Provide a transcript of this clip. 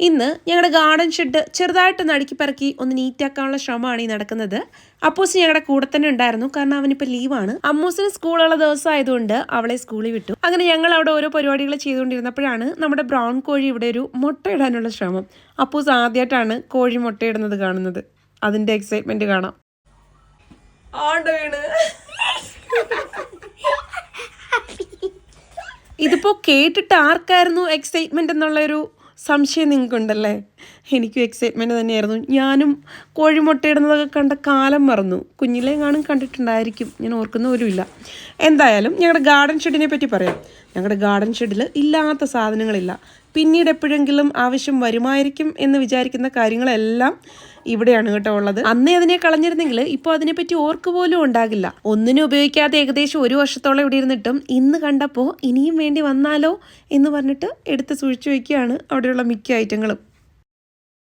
ഇന്ന് ഞങ്ങളുടെ garden shed ചെറുതായിട്ട് അടുക്കി പറക്കി ഒന്ന് നീറ്റാക്കാനുള്ള ശ്രമമാണ് ഈ നടക്കുന്നത്. അപ്പൂസ് ഞങ്ങളുടെ കൂടെ തന്നെ ഉണ്ടായിരുന്നു കാരണം അവനിപ്പോൾ ലീവാണ് അമ്മൂസിന് സ്കൂളുള്ള ദിവസം ആയതുകൊണ്ട് അവളെ സ്കൂളിൽ വിട്ടു. അങ്ങനെ ഞങ്ങൾ അവിടെ ഓരോ പരിപാടികൾ ചെയ്തുകൊണ്ടിരുന്നപ്പോഴാണ് നമ്മുടെ ബ്രൗൺ കോഴി ഇവിടെ ഒരു മുട്ട ഇടാനുള്ള ശ്രമം. അപ്പൂസ് ആദ്യമായിട്ടാണ് കോഴി മുട്ടയിടുന്നത് കാണുന്നത്. അതിന്റെ എക്സൈറ്റ്മെന്റ് കാണാം. ഇതിപ്പോ കേട്ടിട്ട് ആർക്കായിരുന്നു എന്നുള്ള ഒരു സംശയം നിങ്ങൾക്കുണ്ടല്ലേ? എനിക്കും എക്സൈറ്റ്മെന്റ് തന്നെയായിരുന്നു. ഞാനും കോഴിമുട്ടയിടുന്നതൊക്കെ കണ്ട കാലം മറന്നു. കുഞ്ഞിലെ കാണും കണ്ടിട്ടുണ്ടായിരിക്കും. ഞാൻ ഓർക്കുന്ന പോലും ഇല്ല എന്തായാലും ഞങ്ങളുടെ ഗാർഡൻ ഷെഡിനെ പറ്റി പറയാം. ഞങ്ങളുടെ ഗാർഡൻ ഷെഡിൽ ഇല്ലാത്ത സാധനങ്ങളില്ല. പിന്നീട് എപ്പോഴെങ്കിലും ആവശ്യം വരുമായിരിക്കും എന്ന് വിചാരിക്കുന്ന കാര്യങ്ങളെല്ലാം ഇവിടെയാണ് കേട്ടോ ഉള്ളത്. അന്നേ അതിനെ കളഞ്ഞിരുന്നെങ്കിൽ ഇപ്പോൾ അതിനെപ്പറ്റി ഓർക്ക് പോലും ഉണ്ടാകില്ല. ഒന്നിനും ഉപയോഗിക്കാതെ ഏകദേശം ഒരു വർഷത്തോളം ഇവിടെ ഇരുന്നിട്ടും ഇന്ന് കണ്ടപ്പോൾ ഇനിയും വേണ്ടി വന്നാലോ എന്ന് പറഞ്ഞിട്ട് എടുത്ത് സൂക്ഷിച്ചു വയ്ക്കുകയാണ് അവിടെയുള്ള മിക്ക ഐറ്റങ്ങളും.